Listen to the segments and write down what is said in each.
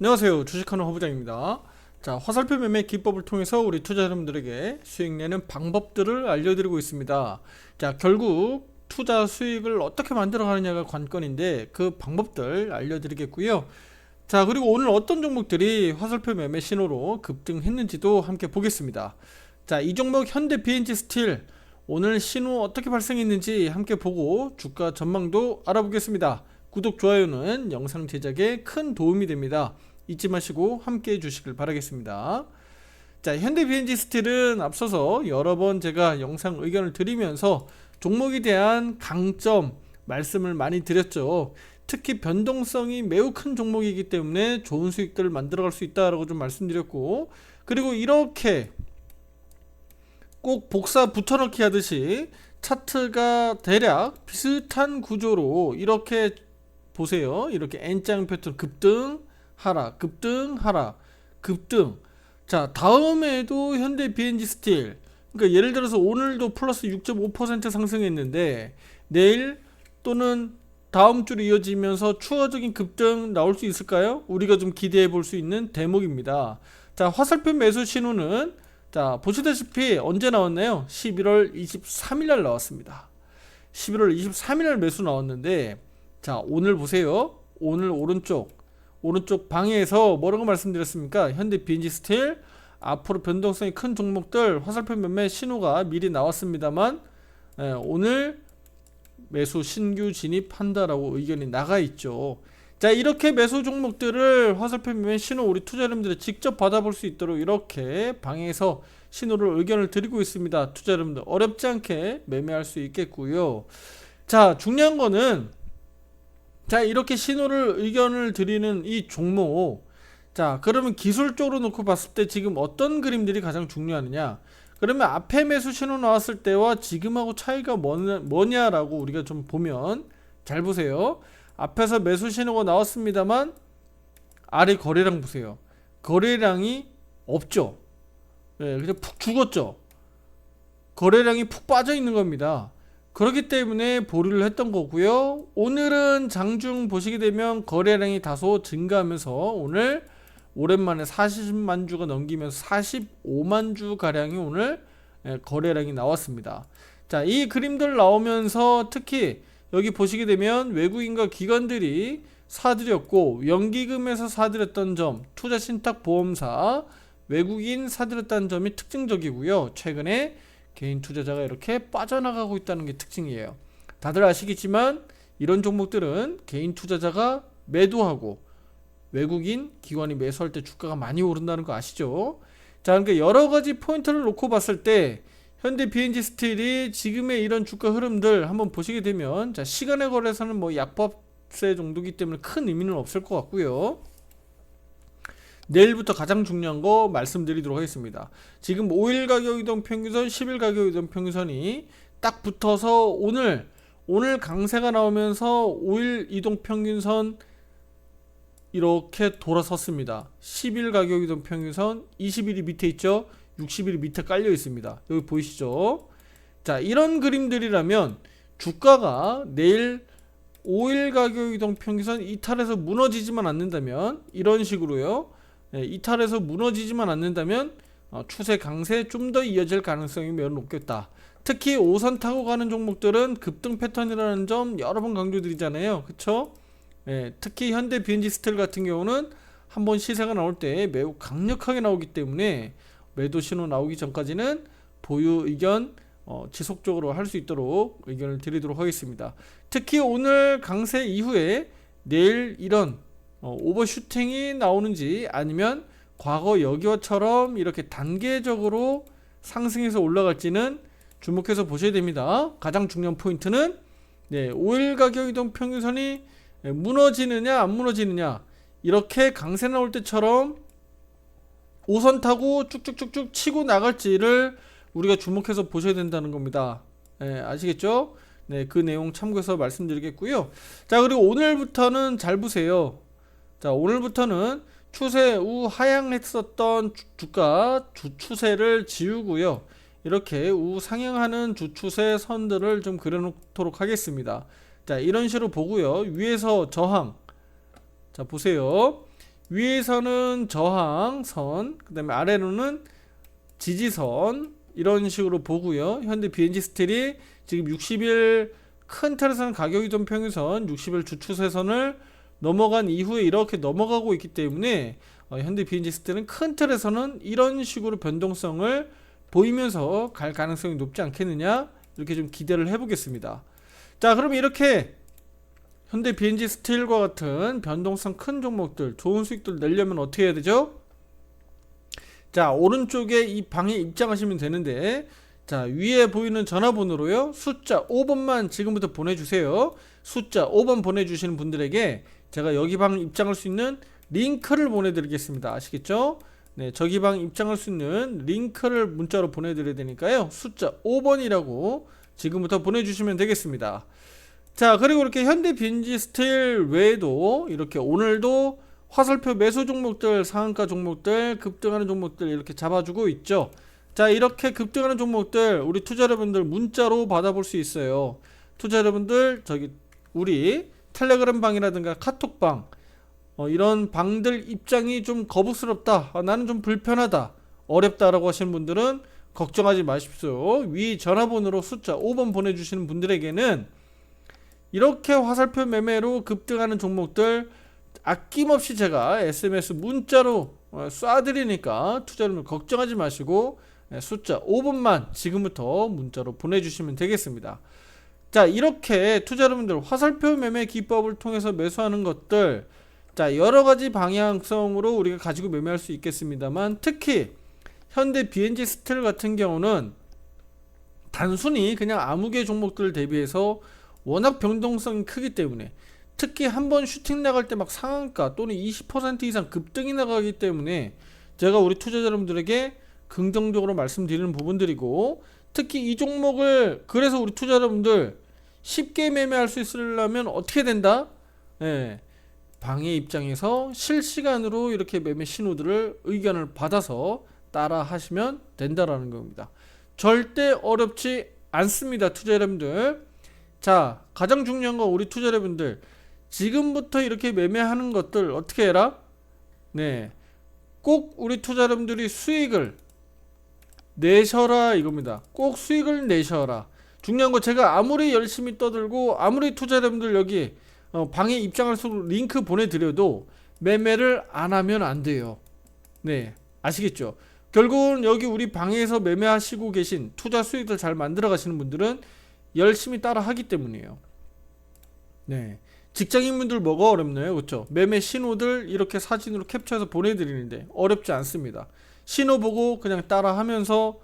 안녕하세요. 주식하는 허부장입니다. 자, 화살표 매매 기법을 통해서 우리 투자 여러분들에게 수익 내는 방법들을 알려드리고 있습니다. 자, 결국 투자 수익을 어떻게 만들어 가느냐가 관건인데 그 방법들 알려드리겠고요. 자, 그리고 오늘 어떤 종목들이 화살표 매매 신호로 급등했는지도 함께 보겠습니다. 자, 이 종목 현대 BNG 스틸 오늘 신호 어떻게 발생했는지 함께 보고 주가 전망도 알아보겠습니다. 구독, 좋아요는 영상 제작에 큰 도움이 됩니다. 잊지 마시고 함께 해주시길 바라겠습니다. 자, 현대 BNG 스틸은 앞서서 여러 번 제가 영상 의견을 드리면서 종목에 대한 강점 말씀을 많이 드렸죠. 특히 변동성이 매우 큰 종목이기 때문에 좋은 수익들을 만들어갈 수 있다라고 좀 말씀드렸고, 그리고 이렇게 꼭 복사 붙여넣기 하듯이 차트가 대략 비슷한 구조로 이렇게 보세요. 이렇게 N장 패턴 급등, 하락, 급등, 하락, 급등. 자, 다음에도 현대 BNG 스틸. 그러니까 예를 들어서 오늘도 플러스 6.5% 상승했는데 내일 또는 다음 주로 이어지면서 추가적인 급등 나올 수 있을까요? 우리가 좀 기대해 볼 수 있는 대목입니다. 자, 화살표 매수 신호는 자, 보시다시피 언제 나왔나요? 11월 23일 날 나왔습니다. 11월 23일 날 매수 나왔는데 자, 오늘 보세요. 오늘 오른쪽 오른쪽 방에서 뭐라고 말씀드렸습니까? 현대 BNG 스틸 앞으로 변동성이 큰 종목들 화살표 매매 신호가 미리 나왔습니다만 예, 오늘 매수 신규 진입한다라고 의견이 나가 있죠. 자 이렇게 매수 종목들을 화살표 매매 신호 우리 투자자분들이 직접 받아볼 수 있도록 이렇게 방에서 신호를 의견을 드리고 있습니다. 투자자분들 어렵지 않게 매매할 수 있겠고요. 자 중요한 거는 자 이렇게 신호를 의견을 드리는 이 종목. 자 그러면 기술적으로 놓고 봤을 때 지금 어떤 그림들이 가장 중요하느냐? 그러면 앞에 매수 신호 나왔을 때와 지금하고 차이가 뭐냐, 뭐냐라고 우리가 좀 보면 잘 보세요. 앞에서 매수 신호가 나왔습니다만 아래 거래량 보세요. 거래량이 없죠. 예, 그냥 푹 죽었죠. 거래량이 푹 빠져 있는 겁니다 그렇기 때문에 보류를 했던 거고요. 오늘은 장중 보시게 되면 거래량이 다소 증가하면서 오늘 오랜만에 40만 주가 넘기면서 45만 주 가량이 오늘 예, 거래량이 나왔습니다. 자, 이 그림들 나오면서 특히 여기 보시게 되면 외국인과 기관들이 사들였고 연기금에서 사들였던 점, 투자 신탁 보험사 외국인 사들였다는 점이 특징적이고요. 최근에 개인 투자자가 이렇게 빠져나가고 있다는 게 특징이에요. 다들 아시겠지만 이런 종목들은 개인 투자자가 매도하고 외국인 기관이 매수할 때 주가가 많이 오른다는 거 아시죠? 자, 그러니까 여러 가지 포인트를 놓고 봤을 때 현대 BNG 스틸이 지금의 이런 주가 흐름들 한번 보시게 되면 자, 시간의 거래에서는 뭐 약법 세 정도기 때문에 큰 의미는 없을 것 같고요. 내일부터 가장 중요한 거 말씀드리도록 하겠습니다. 지금 5일 가격 이동 평균선, 10일 가격 이동 평균선이 딱 붙어서 오늘 오늘 강세가 나오면서 5일 이동 평균선 이렇게 돌아섰습니다. 10일 가격 이동 평균선 20일이 밑에 있죠. 60일이 밑에 깔려 있습니다. 여기 보이시죠? 자, 이런 그림들이라면 주가가 내일 5일 가격 이동 평균선 이탈해서 무너지지만 않는다면 이런 식으로요. 네, 이탈해서 무너지지만 않는다면 어, 추세 강세 좀 더 이어질 가능성이 매우 높겠다. 특히 5선 타고 가는 종목들은 급등 패턴이라는 점 여러 번 강조드리잖아요. 그쵸? 예, 특히 현대 BNG 스틸 같은 경우는 한 번 시세가 나올 때 매우 강력하게 나오기 때문에 매도 신호 나오기 전까지는 보유 의견 어, 지속적으로 할 수 있도록 의견을 드리도록 하겠습니다. 특히 오늘 강세 이후에 내일 이런 어, 오버슈팅이 나오는지 아니면 과거 여기와처럼 이렇게 단계적으로 상승해서 올라갈지는 주목해서 보셔야 됩니다. 가장 중요한 포인트는 네, 5일 가격 이동 평균선이 무너지느냐 안 무너지느냐 이렇게 강세 나올 때처럼 5선 타고 쭉쭉쭉쭉 치고 나갈지를 우리가 주목해서 보셔야 된다는 겁니다. 네, 아시겠죠? 네, 그 내용 참고해서 말씀드리겠고요. 자, 그리고 오늘부터는 잘 보세요. 자 오늘부터는 추세 우하향했었던 주가 주 추세를 지우고요. 이렇게 우상향하는 주 추세 선들을 좀 그려놓도록 하겠습니다. 자 이런 식으로 보고요. 위에서 저항 자 보세요. 위에서는 저항선, 그 다음에 아래로는 지지선 이런 식으로 보고요. 현대 BNG 스틸이 지금 60일 큰 틀에서는 가격 이동 평균선 60일 주추세선을 넘어간 이후에 이렇게 넘어가고 있기 때문에 어, 현대 스틸은 큰 틀에서는 이런 식으로 변동성을 보이면서 갈 가능성이 높지 않겠느냐 이렇게 좀 기대를 해보겠습니다. 자, 그럼 이렇게 현대 BNG 스틸과 같은 변동성 큰 종목들 좋은 수익들 내려면 어떻게 해야 되죠? 자 오른쪽에 이 방에 입장하시면 되는데 자 위에 보이는 전화번호로요 숫자 5번만 지금부터 보내주세요 숫자 5번 보내주시는 분들에게 제가 여기 방 입장할 수 있는 링크를 보내드리겠습니다. 아시겠죠? 네 저기 방 입장할 수 있는 링크를 문자로 보내드려야 되니까요. 숫자 5번이라고 지금부터 보내주시면 되겠습니다. 자 그리고 이렇게 현대 빈지 스틸 외에도 이렇게 오늘도 화살표 매수 종목들 상한가 종목들 급등하는 종목들 이렇게 잡아주고 있죠. 자 이렇게 급등하는 종목들 우리 투자 여러분들 문자로 받아볼 수 있어요. 투자 여러분들 저기 우리 텔레그램 방이라든가 카톡방 어, 이런 방들 입장이 좀 거북스럽다. 아, 나는 좀 불편하다. 어렵다라고 하시는 분들은 걱정하지 마십시오. 위 전화번호로 숫자 5번 보내주시는 분들에게는 이렇게 화살표 매매로 급등하는 종목들 아낌없이 제가 SMS 문자로 어, 쏴드리니까 투자를 걱정하지 마시고 예, 숫자 5번만 지금부터 문자로 보내주시면 되겠습니다. 자 이렇게 투자 여러분들 화살표 매매 기법을 통해서 매수하는 것들. 자 여러가지 방향성으로 우리가 가지고 매매할 수 있겠습니다만 특히 현대 BNG 스틸 같은 경우는 단순히 그냥 아무 개 종목들 대비해서 워낙 변동성이 크기 때문에 특히 한 번 슈팅 나갈 때 막 상한가 또는 20% 이상 급등이 나가기 때문에 제가 우리 투자자 여러분들에게 긍정적으로 말씀드리는 부분들이고 특히 이 종목을 그래서 우리 투자 여러분들 쉽게 매매할 수 있으려면 어떻게 된다? 예. 방해 입장에서 실시간으로 이렇게 매매 신호들을 의견을 받아서 따라 하시면 된다라는 겁니다. 절대 어렵지 않습니다, 투자 여러분들. 자, 가장 중요한 건 우리 투자 여러분들 지금부터 이렇게 매매하는 것들 어떻게 해라? 네. 꼭 우리 투자 여러분들이 수익을 내셔라 이겁니다. 꼭 수익을 내셔라. 중요한 거 제가 아무리 열심히 떠들고 아무리 투자 여러분들 여기 어, 방에 입장할 수 링크 보내드려도 매매를 안 하면 안 돼요. 네. 아시겠죠? 결국은 여기 우리 방에서 매매하시고 계신 투자 수익들 잘 만들어 가시는 분들은 열심히 따라 하기 때문이에요. 네. 직장인분들 뭐가 어렵나요? 그렇죠? 매매 신호들 이렇게 사진으로 캡처해서 보내드리는데 어렵지 않습니다. 신호 보고 그냥 따라 하면서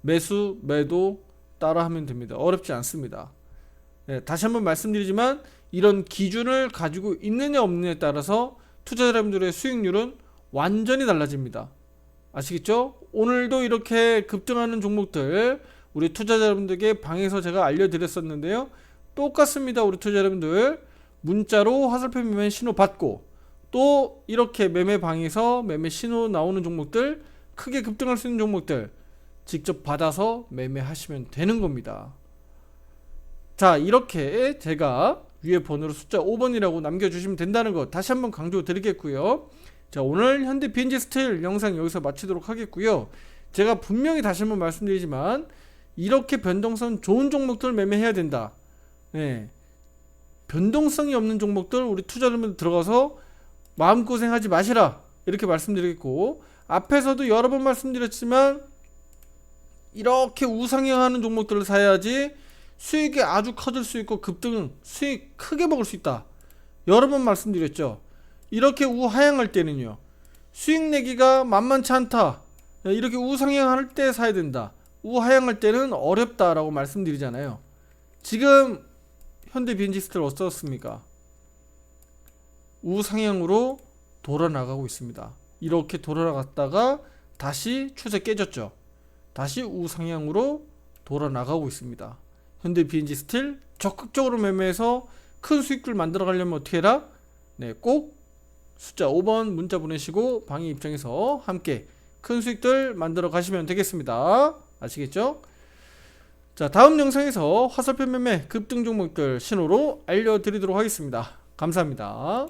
매수, 매도 따라하면 됩니다. 어렵지 않습니다. 네, 다시 한번 말씀드리지만 이런 기준을 가지고 있느냐 없느냐에 따라서 투자자분들의 수익률은 완전히 달라집니다. 아시겠죠? 오늘도 이렇게 급등하는 종목들 우리 투자자 여러분들에게 방에서 제가 알려드렸었는데요. 똑같습니다. 우리 투자자 여러분들 문자로 화살표 매매 신호 받고 또 이렇게 매매 방에서 매매 신호 나오는 종목들 크게 급등할 수 있는 종목들 직접 받아서 매매하시면 되는 겁니다. 자 이렇게 제가 위에 번호로 숫자 5번이라고 남겨주시면 된다는 거 다시 한번 강조 드리겠고요. 자 오늘 현대 BNG 스틸 영상 여기서 마치도록 하겠고요. 제가 분명히 다시 한번 말씀드리지만 이렇게 변동성 좋은 종목들 매매해야 된다. 네. 변동성이 없는 종목들 우리 투자자분들 들어가서 마음고생하지 마시라. 이렇게 말씀드리겠고 앞에서도 여러 번 말씀드렸지만 이렇게 우상향하는 종목들을 사야지 수익이 아주 커질 수 있고 급등 수익 크게 먹을 수 있다. 여러 번 말씀드렸죠. 이렇게 우하향할 때는요. 수익 내기가 만만치 않다. 이렇게 우상향할 때 사야 된다. 우하향할 때는 어렵다라고 말씀드리잖아요. 지금 현대 빈지스트를 어떻습니까? 우상향으로 돌아 나가고 있습니다. 이렇게 돌아 나갔다가 다시 추세 깨졌죠. 다시 우상향으로 돌아 나가고 있습니다. 현대 BNG 스틸 적극적으로 매매해서 큰 수익을 만들어 가려면 어떻게 해라? 네, 꼭 숫자 5번 문자 보내시고 방해 입장에서 함께 큰 수익들 만들어 가시면 되겠습니다. 아시겠죠? 자, 다음 영상에서 화살표 매매 급등 종목들 신호로 알려드리도록 하겠습니다. 감사합니다.